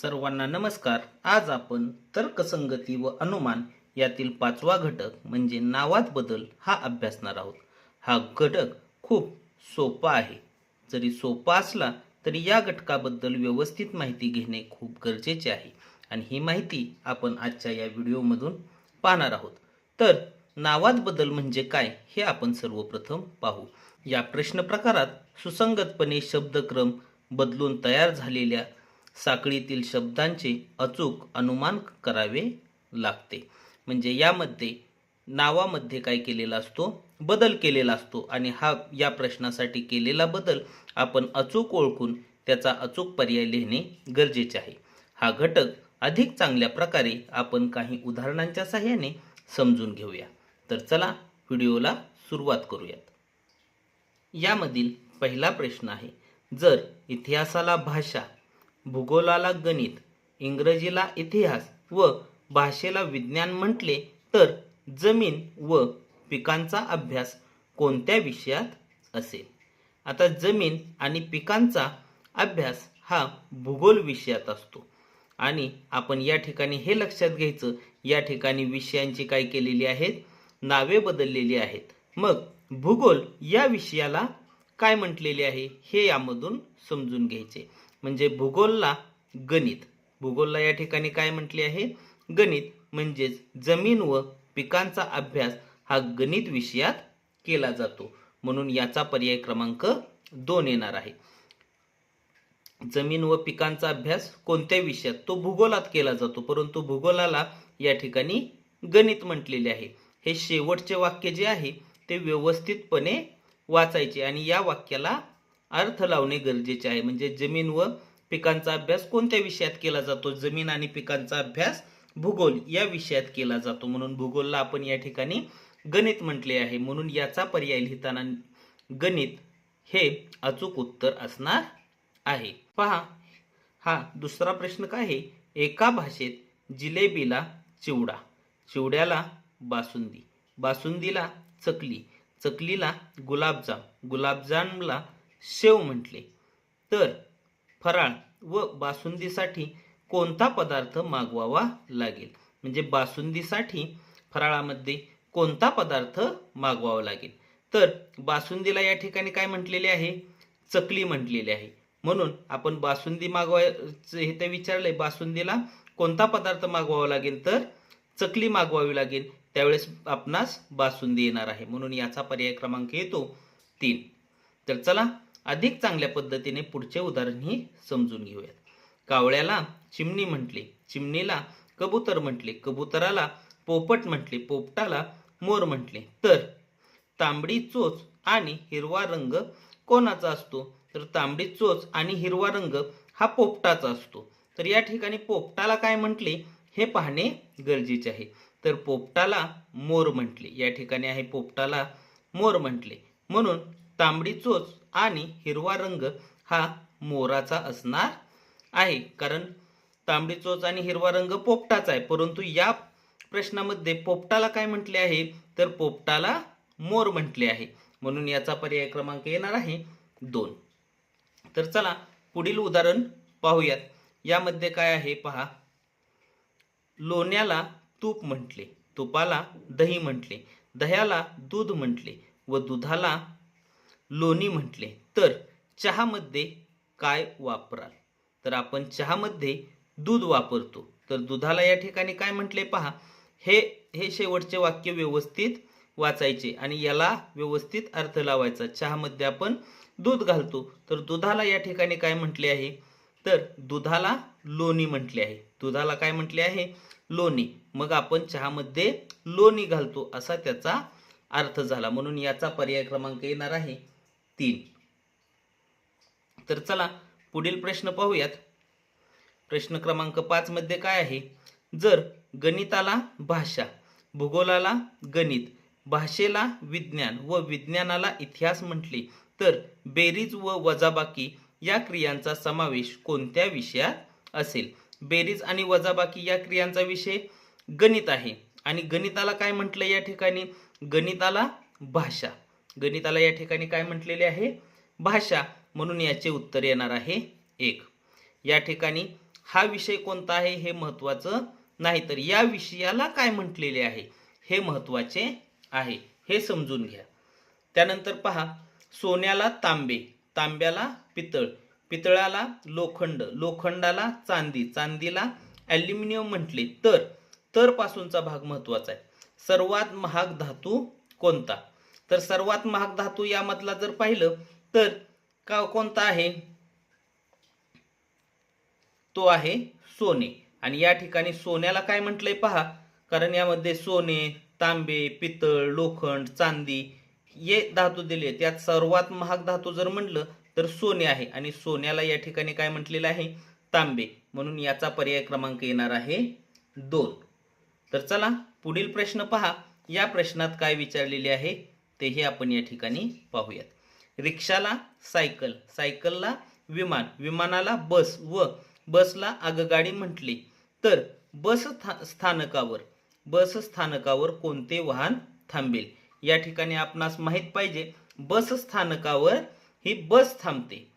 सर्वांना नमस्कार. आज आपण तर्कसंगती व अनुमान यातील पाचवा घटक म्हणजे नावात बदल हा अभ्यासणार आहोत. हा घटक खूप सोपा आहे. जरी सोपा असला तरी या घटकाबद्दल व्यवस्थित माहिती घेणे खूप गरजेचे आहे. आणि ही माहिती आपण आजच्या या व्हिडिओमधून पाहणार आहोत. तर नावात बदल म्हणजे काय हे आपण सर्वप्रथम पाहू. या प्रश्न प्रकारात सुसंगतपणे शब्दक्रम बदलून तयार झालेल्या साखळीतील शब्दांचे अचूक अनुमान करावे लागते. म्हणजे यामध्ये नावामध्ये काय केलेला असतो? बदल केलेला असतो. आणि हा या प्रश्नासाठी केलेला बदल आपण अचूक ओळखून त्याचा अचूक पर्याय लिहिणे गरजेचे आहे. हा घटक अधिक चांगल्या प्रकारे आपण काही उदाहरणांच्या सहाय्याने समजून घेऊया. तर चला व्हिडिओला सुरुवात करूयात. यामधील पहिला प्रश्न आहे जर इतिहासाला भाषा भूगोलाला गणित इंग्रजीला इतिहास व भाषेला विज्ञान म्हटले तर जमीन व पिकांचा अभ्यास कोणत्या विषयात असेल? आता जमीन आणि पिकांचा अभ्यास हा भूगोल विषयात असतो. आणि आपण या ठिकाणी हे लक्षात घ्यायचं या ठिकाणी विषयांची काय केलेली आहेत? नावे बदललेली आहेत. मग भूगोल या विषयाला काय म्हटलेले आहे? हे यामधून समजून घ्यायचे. म्हणजे भूगोलला गणित. भूगोलला या ठिकाणी काय म्हटले आहे? गणित म्हणजेच जमीन व पिकांचा अभ्यास हा गणित विषयात केला जातो. म्हणून याचा पर्याय क्रमांक दोन येणार आहे. जमीन व पिकांचा अभ्यास कोणत्या विषयात? तो भूगोलात केला जातो. परंतु भूगोलाला या ठिकाणी गणित म्हटलेले आहे. हे शेवटचे वाक्य जे आहे ते व्यवस्थितपणे वाचायचे आणि या वाक्याला अर्थ लावणे गरजेचे आहे. म्हणजे जमीन व पिकांचा अभ्यास कोणत्या विषयात केला जातो? जमीन आणि पिकांचा अभ्यास भूगोल या विषयात केला जातो. म्हणून भूगोलला आपण या ठिकाणी गणित म्हटले आहे. म्हणून याचा पर्याय लिहिताना गणित हे अचूक उत्तर असणार आहे. पहा हा दुसरा प्रश्न काय आहे? एका भाषेत जिलेबीला चिवडा चिवड्याला बासुंदी बासुंदीला चकली चकलीला गुलाबजाम गुलाबजामला शेव म्हटले. तर फराळ व बासुंदीसाठी कोणता पदार्थ मागवावा लागेल? म्हणजे बासुंदीसाठी फराळामध्ये कोणता पदार्थ मागवावा लागेल? तर बासुंदीला या ठिकाणी काय म्हटलेले आहे? चकली म्हटलेली आहे. म्हणून आपण बासुंदी मागवायचं हे ते विचारलंय. बासुंदीला कोणता पदार्थ मागवावा लागेल? तर चकली मागवावी लागेल. त्यावेळेस आपणास बासुंदी येणार आहे. म्हणून याचा पर्याय क्रमांक येतो तीन. तर चला अधिक चांगल्या पद्धतीने पुढचे उदाहरणही समजून घेऊयात. कावळ्याला चिमणी म्हटले चिमणीला कबूतर म्हटले कबुतराला पोपट म्हटले पोपटाला मोर म्हटले. तर तांबडी चोच आणि हिरवा रंग कोणाचा असतो? तर तांबडी चोच आणि हिरवा रंग हा पोपटाचा असतो. तर या ठिकाणी पोपटाला काय म्हटले? हे पाहणे गरजेचे आहे. तर पोपटाला मोर म्हटले. या ठिकाणी आहे पोपटाला मोर म्हटले. म्हणून तांबडी चोच आणि हिरवा रंग हा मोराचा असणार आहे. कारण तांबडी चोच आणि हिरवा रंग पोपटाचा आहे. परंतु या प्रश्नामध्ये पोपटाला काय म्हटले आहे? तर पोपटाला मोर म्हटले आहे. म्हणून याचा पर्याय क्रमांक येणार आहे दोन. तर चला पुढील उदाहरण पाहूयात. यामध्ये काय आहे? पहा. लोण्याला तूप म्हटले. तुपाला दही म्हटले. दह्याला दूध म्हटले. व दुधाला लोणी म्हटले. तर चहामध्ये काय वापराल? तर आपण चहामध्ये दूध वापरतो. तर दुधाला या ठिकाणी काय म्हटले पहा. हे हे शेवटचे वाक्य व्यवस्थित वाचायचे आणि याला व्यवस्थित अर्थ लावायचा. चहामध्ये आपण दूध घालतो. तर दुधाला या ठिकाणी काय म्हटले आहे? तर दुधाला लोणी म्हटले आहे. दुधाला काय म्हटले आहे? लोणी. मग आपण चहामध्ये लोणी घालतो असा त्याचा अर्थ झाला. म्हणून याचा पर्याय क्रमांक येणार आहे. तीन. तर चला पुढील प्रश्न पाहूयात. प्रश्न क्रमांक पाच मध्ये काय आहे? जर गणिताला भाषा भूगोलाला गणित भाषेला विज्ञान व विज्ञानाला इतिहास म्हटले तर बेरीज व वजाबाकी या क्रियांचा समावेश कोणत्या विषयात असेल? बेरीज आणि वजाबाकी या क्रियांचा विषय गणित आहे. आणि गणिताला काय म्हटलं या ठिकाणी? गणिताला भाषा. गणिताला या ठिकाणी काय म्हटलेले आहे? भाषा म्हणून याचे उत्तर येणार आहे एक. या ठिकाणी हा विषय कोणता आहे? हे महत्वाचं नाही तर या विषयाला काय म्हटलेले आहे? हे महत्त्वाचे आहे. हे समजून घ्या. त्यानंतर पहा सोन्याला तांबे तांब्याला पितळ पितळाला लोखंड लोखंडाला चांदी चांदीला ॲल्युमिनियम म्हटले. तर तर पासूनचा भाग महत्त्वाचा आहे. सर्वात महाग धातू कोणता? तर सर्वात महाग धातू यामधला जर पाहिलं तर का कोणता आहे? तो आहे सोने. आणि या ठिकाणी सोन्याला काय म्हटलंय पहा कारण यामध्ये सोने तांबे पितळ लोखंड चांदी हे धातू दिले आहेत. यात सर्वात महाग धातू जर म्हटलं तर सोने आहे. आणि सोन्याला या ठिकाणी काय म्हटलेलं आहे? तांबे. म्हणून याचा पर्याय क्रमांक येणार आहे दोन. तर चला पुढील प्रश्न पहा. या प्रश्नात काय विचारलेले आहे? तेही आपण या ठिकाणी पाहूयात. रिक्षाला सायकल सायकलला विमान विमानाला बस व बसला आगगाडी म्हटले तर बस था- स्थानकावर बस स्थानकावर कोणते वाहन थांबेल? या ठिकाणी आपणास माहीत पाहिजे बस स्थानकावर ही बस थांबते.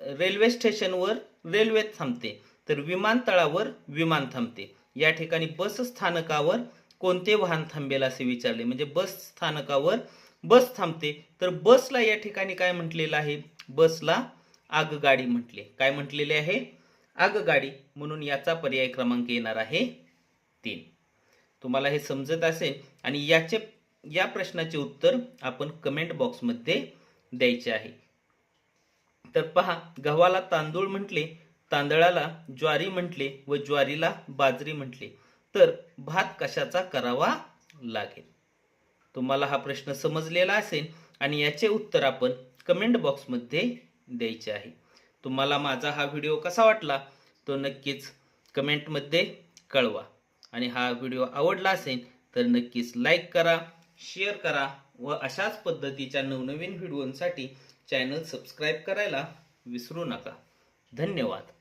रेल्वे स्टेशनवर रेल्वे थांबते तर विमानतळावर विमान थांबते. या ठिकाणी बस स्थानकावर कोणते वाहन थांबेल असे विचारले? म्हणजे बस स्थानकावर बस थांबते. तर बसला या ठिकाणी काय म्हटलेलं आहे? बसला आगगाडी म्हटले. काय म्हटलेले आहे? आगगाडी म्हणून याचा पर्याय क्रमांक येणार आहे तीन. तुम्हाला हे समजत असेल आणि याचे या प्रश्नाचे उत्तर आपण कमेंट बॉक्समध्ये द्यायचे आहे. तर पहा गव्हाला तांदूळ म्हटले तांदळाला ज्वारी म्हटले व ज्वारीला बाजरी म्हटले. तर भात कशाचा करावा लागेल? तुम्हाला हा प्रश्न समजलेला असेल आणि याचे उत्तर आपण कमेंट बॉक्समध्ये द्यायचे आहे. तुम्हाला माझा हा व्हिडिओ कसा वाटला तो नक्कीच कमेंटमध्ये कळवा. आणि हा व्हिडिओ आवडला असेल तर नक्कीच लाईक करा शेअर करा व अशाच पद्धतीच्या नवनवीन व्हिडिओंसाठी चॅनल सबस्क्राईब करायला विसरू नका. धन्यवाद.